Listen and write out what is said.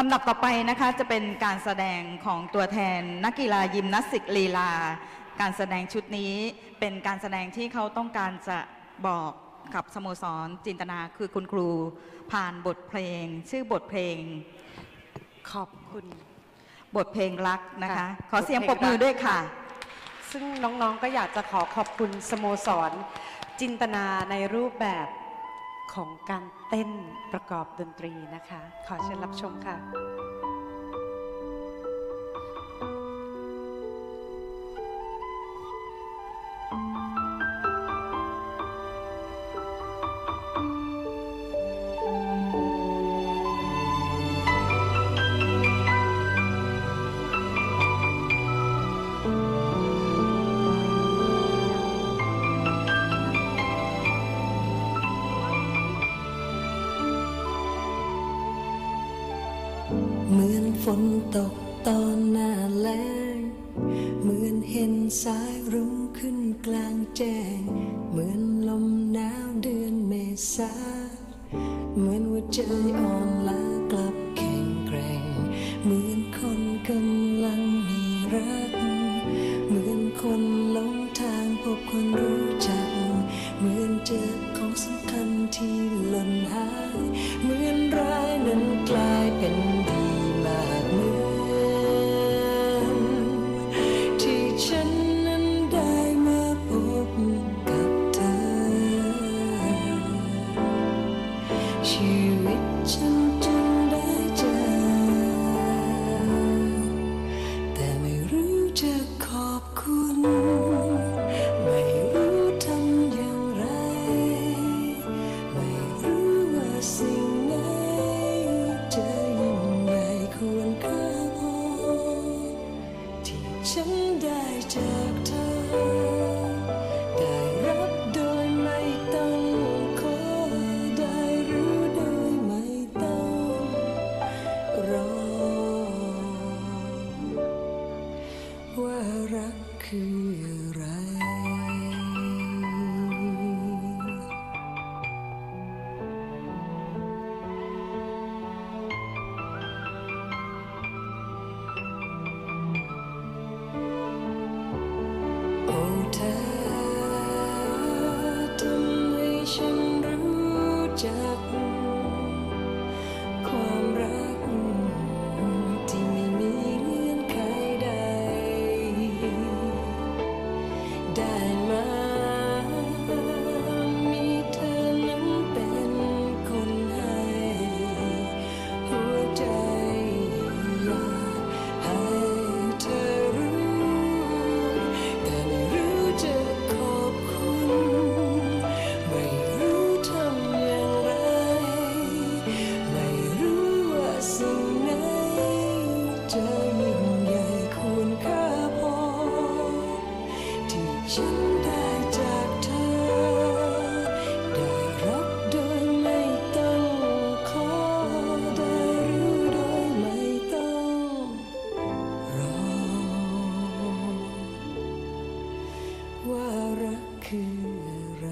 ลำดับต่อไปนะคะจะเป็นการแสดงของตัวแทนนักกีฬายิมนาสติกลีลา การแสดงชุดนี้เป็นการแสดงที่เขาต้องการจะบอกกับสโมสรจินตนาคือคุณครูผ่านบทเพลง ชื่อบทเพลงขอบคุณบทเพลงรักนะคะค่ะขอเสียงปรบมือด้วยค่ะ ซึ่งน้องๆก็อยากจะขอขอบคุณสโมสรจินตนาในรูปแบบ ของการเต้นประกอบดนตรีนะคะ ขอเชิญรับชมค่ะ เหมือนฝนตกตอนหน้าแล้งเหมือนเห็นสายรุ้งขึ้นกลางแจ้ง เหมือนลมหนาวเดือนเมษาเหมือนหัวใจอ่อนล้ากลา ชีวิตฉันจึงได้เจอ แต่ไม่รู้จะขอบคุณ ไม่รู้ทำอย่างไร ไม่รู้ว่าสิ่งไหนจะยิ่งใหญ่ควรค่าพอที่ฉันได้จากเธอ ไร โอ้เธอทำให้ฉัน ว่ารักคืออะไร